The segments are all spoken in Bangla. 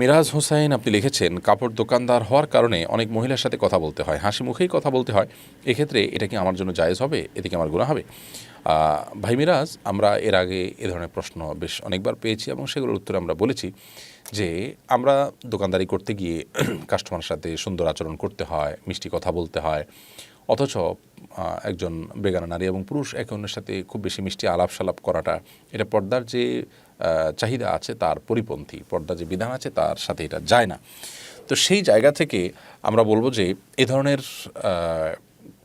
মিরাজ হোসাইন আপনি লিখেছেন, কাপড় দোকানদার হওয়ার কারণে অনেক মহিলার সাথে কথা বলতে হয়, হাসি মুখেই কথা বলতে হয়। এক্ষেত্রে এটা কি আমার জন্য জায়েজ হবে? এদিকে আমার গুণা হবে? ভাই মিরাজ, আমরা এর আগে এ ধরনের প্রশ্ন বেশ অনেকবার পেয়েছি এবং সেগুলোর উত্তরে আমরা বলেছি যে, আমরা দোকানদারি করতে গিয়ে কাস্টমারের সাথে সুন্দর আচরণ করতে হয়, মিষ্টি কথা বলতে হয়, অথচ একজন বেগানা নারী এবং পুরুষ একে অন্যের সাথে খুব বেশি মিষ্টি আলাপ সালাপ করাটা, এটা পর্দার যে চাহিদা আছে, তার পরিপন্থী পর্দার যে বিধান আছে, তার সাথে এটা যায় না। তো সেই জায়গা থেকে আমরা বলব যে, এ ধরনের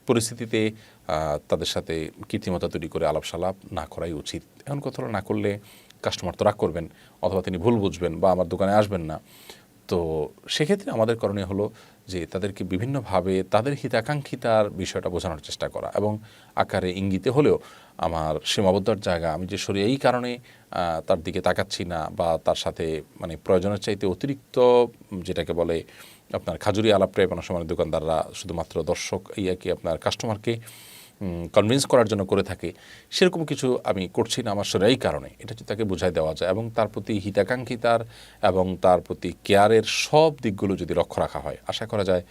পরিস্থিতিতে তাদের সাথে কীর্তিমতা তৈরি করে আলাপ সালাপ না করাই উচিত। এমন কথা না করলে কাস্টমার তো রাগ করবেন, অথবা তিনি ভুল বুঝবেন বা আমার দোকানে আসবেন না। তো সেক্ষেত্রে আমাদের করণীয় হলো যে তাদেরকে বিভিন্নভাবে তাদের হিতাকাঙ্ক্ষিতার বিষয়টা বোঝানোর চেষ্টা করা এবং আকারে ইঙ্গিতে হলেও আমার সীমাবদ্ধার জায়গা, আমি যে সরি, এই কারণে তার দিকে তাকাচ্ছি না বা তার সাথে মানে প্রয়োজনের চাইতে অতিরিক্ত, যেটাকে বলে আপনার খাজুরি আলাপটাই অনেক সময় দোকানদাররা শুধুমাত্র দর্শক ইয়াকে আপনার কাস্টমারকে কনভিন্স করার জন্য করে থাকে, সেরকম কিছু আমি করছি না আমার এই কারণে। এটা তাকে বোঝাই দেওয়া যায় এবং তার প্রতি হিতাকাঙ্ক্ষিতার এবং তার প্রতি কেয়ারের সব দিকগুলো যদি লক্ষ্য রাখা হয়, আশা করা যায়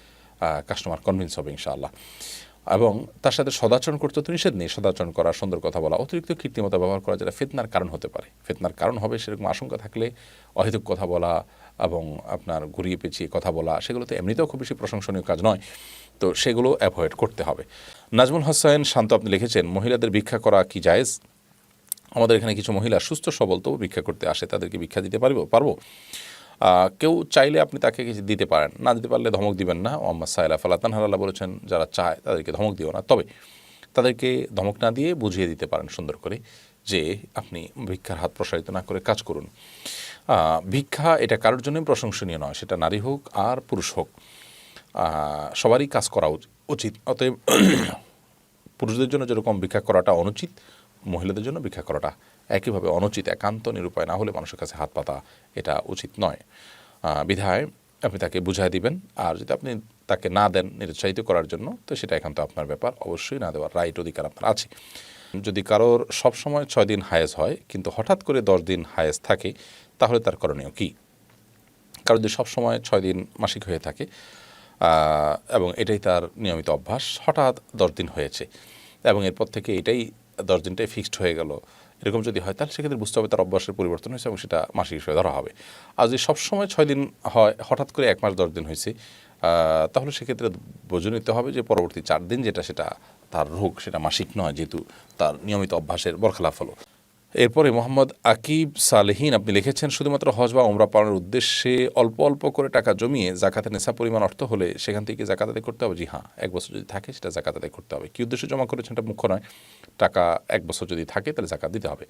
কাস্টমার কনভিন্স হবে ইনশাআল্লাহ। এবং তার সাথে সদাচরণ করতে তো নিষেধ নেই, সদাচরণ করা, সুন্দর কথা বলা, অতিরিক্ত কৃত্রিমতা ব্যবহার করা যেটা ফেতনার কারণ হতে পারে। ফেতনার কারণ হবে সেরকম আশঙ্কা থাকলে, অহেতুক কথা বলা এবং আপনার ঘুরিয়ে পেঁচিয়ে কথা বলা সেগুলো তো এমনিতেও খুব বেশি প্রশংসনীয় কাজ নয়। তো সেগুলো অ্যাভয়েড করতে হবে। নাজমুল হোসেন শান্ত আপনি লিখেছেন, মহিলাদের ভিক্ষা করা কি জায়েজ? আমাদের এখানে কিছু মহিলা সুস্থ, সবল, তবু ভিক্ষা করতে আসে, তাদেরকে ভিক্ষা দিতে পারব পারব? কেউ চাইলে আপনি তাকে কিছু দিতে পারেন, না দিতে পারলে ধমক দিবেন না। ওম্মা সাইলা ফালাতান হালাল্লাহ বলেছেন, যারা চায় তাদেরকে ধমক দিও না। তবে তাদেরকে ধমক না দিয়ে বুঝিয়ে দিতে পারেন সুন্দর করে যে আপনি ভিক্ষার হাত প্রসারিত না করে কাজ করুন। ভিক্ষা এটা কারোর জন্যই প্রশংসনীয় নয়, সেটা নারী হোক আর পুরুষ হোক। সবারই কাজ করা উচ- উচিত। অতএব পুরুষদের জন্য যেরকম ভিক্ষা করাটা অনুচিত, মহিলাদের জন্য ভিক্ষা করাটা একইভাবে অনুচিত, একান্ত নিরুপায় না হলে মানুষের কাছে হাত পাতা এটা উচিত নয়। বিধায় আপনি তাকে বুঝাই দিবেন, আর যদি আপনি তাকে না দেন নিরুৎসাহিত করার জন্য, তো সেটা একান্ত আপনার ব্যাপার, অবশ্যই না দেওয়ার রাইট অধিকার আপনার আছে। যদি কারোর সবসময় ছয় দিন হায়েজ হয়, কিন্তু হঠাৎ করে দশ দিন হায়েজ থাকে তাহলে তার করণীয় কী? কারণ যদি সবসময় ছয় দিন মাসিক হয়ে থাকে এবং এটাই তার নিয়মিত অভ্যাস। হঠাৎ দশ দিন হয়েছে, এবং এরপর থেকে এটাই দশ দিনটাই ফিক্সড হয়ে গেল। এরকম যদি হয়, তাহলে সেক্ষেত্রে বুঝতে হবে তার অভ্যাসের পরিবর্তন হয়েছে এবং সেটা মাসিক হিসেবে ধরা হবে। আর যদি সবসময় ছয় দিন হয়, হঠাৎ করে এক মাস দশ দিন হয়েছে তাহলে সেক্ষেত্রে বুঝে নিতে হবে যে পরবর্তী চার দিন যেটা সেটা তার রোগ, সেটা মাসিক নয়, যেহেতু তার নিয়মিত অভ্যাসের বরখলাফ হলো। এরপরে মোহাম্মদ আকিব সালেহিন, আপনি লিখেছেন, শুধুমাত্র হজ বা ওমরা পালনের উদ্দেশ্যে অল্প অল্প করে টাকা জমিয়ে জাকাতে নেশা পরিমাণ অর্থ হলে সেখান থেকে জাকাত আদায় করতে হবে? জি হ্যাঁ এক বছর যদি থাকে সেটা জাকাত আদায় করতে হবে। কি উদ্দেশ্যে জমা করেছেন এটা মুখ্য নয়, টাকা এক বছর যদি থাকে তাহলে জাকাত দিতে হবে।